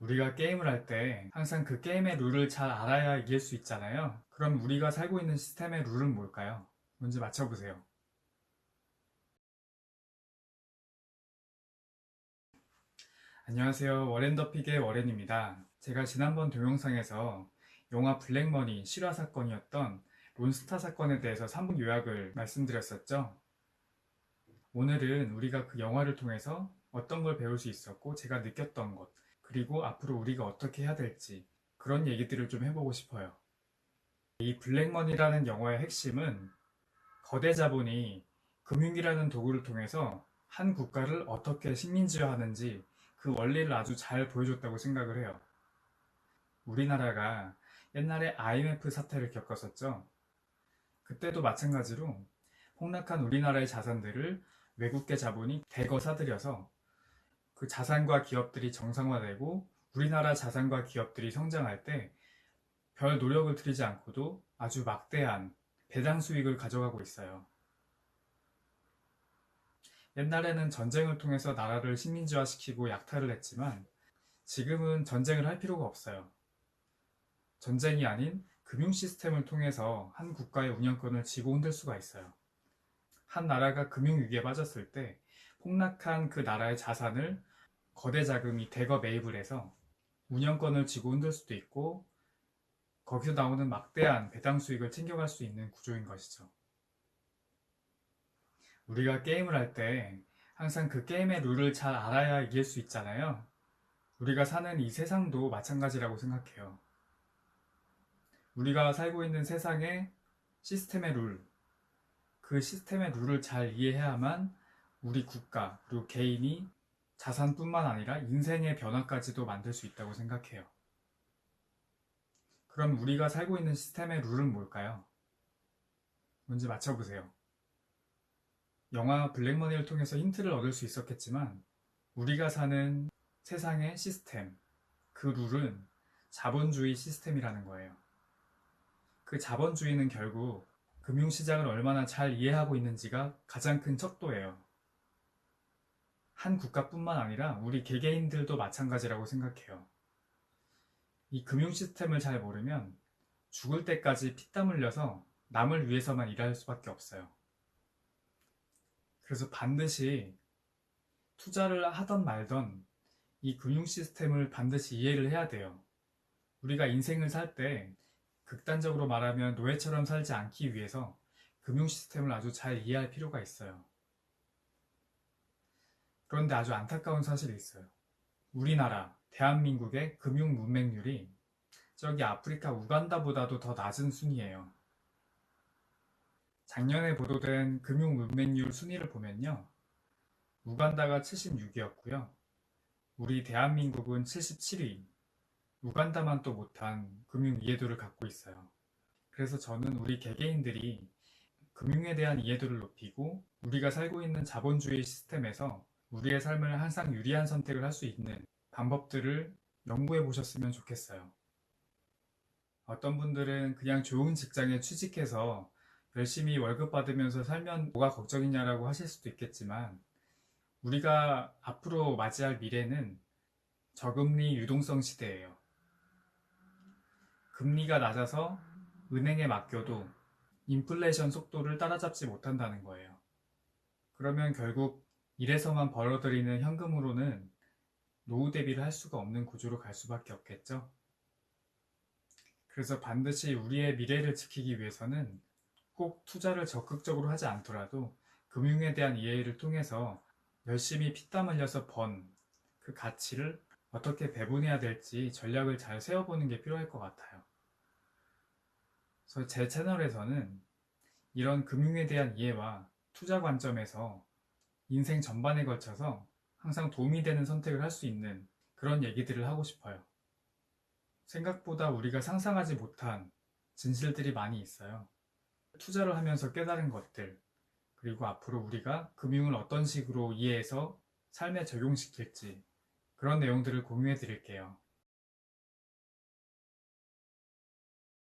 우리가 게임을 할 때 항상 그 게임의 룰을 잘 알아야 이길 수 있잖아요. 그럼 우리가 살고 있는 시스템의 룰은 뭘까요? 문제 맞춰보세요. 안녕하세요. 워렌 더픽의 워렌입니다. 제가 지난번 동영상에서 영화 블랙머니 실화 사건이었던 론스타 사건에 대해서 3분 요약을 말씀드렸었죠. 오늘은 우리가 그 영화를 통해서 어떤 걸 배울 수 있었고 제가 느꼈던 것 그리고 앞으로 우리가 어떻게 해야 될지 그런 얘기들을 좀 해보고 싶어요. 이 블랙머니라는 영화의 핵심은 거대 자본이 금융이라는 도구를 통해서 한 국가를 어떻게 식민지화하는지 그 원리를 아주 잘 보여줬다고 생각을 해요. 우리나라가 옛날에 IMF 사태를 겪었었죠. 그때도 마찬가지로 폭락한 우리나라의 자산들을 외국계 자본이 대거 사들여서 그 자산과 기업들이 정상화되고 우리나라 자산과 기업들이 성장할 때 별 노력을 들이지 않고도 아주 막대한 배당 수익을 가져가고 있어요. 옛날에는 전쟁을 통해서 나라를 식민지화시키고 약탈을 했지만 지금은 전쟁을 할 필요가 없어요. 전쟁이 아닌 금융 시스템을 통해서 한 국가의 운영권을 쥐고 흔들 수가 있어요. 한 나라가 금융위기에 빠졌을 때 폭락한 그 나라의 자산을 거대 자금이 대거 매입을 해서 운영권을 쥐고 흔들 수도 있고 거기서 나오는 막대한 배당 수익을 챙겨갈 수 있는 구조인 것이죠. 우리가 게임을 할 때 항상 그 게임의 룰을 잘 알아야 이길 수 있잖아요. 우리가 사는 이 세상도 마찬가지라고 생각해요. 우리가 살고 있는 세상의 시스템의 룰, 그 시스템의 룰을 잘 이해해야만 우리 국가 그리고 개인이 자산뿐만 아니라 인생의 변화까지도 만들 수 있다고 생각해요. 그럼 우리가 살고 있는 시스템의 룰은 뭘까요? 문제 맞춰보세요. 영화 블랙머니를 통해서 힌트를 얻을 수 있었겠지만 우리가 사는 세상의 시스템, 그 룰은 자본주의 시스템이라는 거예요. 그 자본주의는 결국 금융시장을 얼마나 잘 이해하고 있는지가 가장 큰 척도예요. 한 국가뿐만 아니라 우리 개개인들도 마찬가지라고 생각해요. 이 금융 시스템을 잘 모르면 죽을 때까지 피땀 흘려서 남을 위해서만 일할 수밖에 없어요. 그래서 반드시 투자를 하던 말던 이 금융 시스템을 반드시 이해를 해야 돼요. 우리가 인생을 살 때 극단적으로 말하면 노예처럼 살지 않기 위해서 금융 시스템을 아주 잘 이해할 필요가 있어요. 그런데 아주 안타까운 사실이 있어요. 우리나라, 대한민국의 금융 문맹률이 저기 아프리카 우간다보다도 더 낮은 순위예요. 작년에 보도된 금융 문맹률 순위를 보면요. 우간다가 76위였고요. 우리 대한민국은 77위. 우간다만 또 못한 금융 이해도를 갖고 있어요. 그래서 저는 우리 개개인들이 금융에 대한 이해도를 높이고 우리가 살고 있는 자본주의 시스템에서 우리의 삶을 항상 유리한 선택을 할 수 있는 방법들을 연구해 보셨으면 좋겠어요. 어떤 분들은 그냥 좋은 직장에 취직해서 열심히 월급 받으면서 살면 뭐가 걱정이냐라고 하실 수도 있겠지만 우리가 앞으로 맞이할 미래는 저금리 유동성 시대예요. 금리가 낮아서 은행에 맡겨도 인플레이션 속도를 따라잡지 못한다는 거예요. 그러면 결국 일에서만 벌어들이는 현금으로는 노후 대비를 할 수가 없는 구조로 갈 수밖에 없겠죠. 그래서 반드시 우리의 미래를 지키기 위해서는 꼭 투자를 적극적으로 하지 않더라도 금융에 대한 이해를 통해서 열심히 피땀 흘려서 번 그 가치를 어떻게 배분해야 될지 전략을 잘 세워보는 게 필요할 것 같아요. 그래서 제 채널에서는 이런 금융에 대한 이해와 투자 관점에서 인생 전반에 걸쳐서 항상 도움이 되는 선택을 할 수 있는 그런 얘기들을 하고 싶어요. 생각보다 우리가 상상하지 못한 진실들이 많이 있어요. 투자를 하면서 깨달은 것들, 그리고 앞으로 우리가 금융을 어떤 식으로 이해해서 삶에 적용시킬지 그런 내용들을 공유해 드릴게요.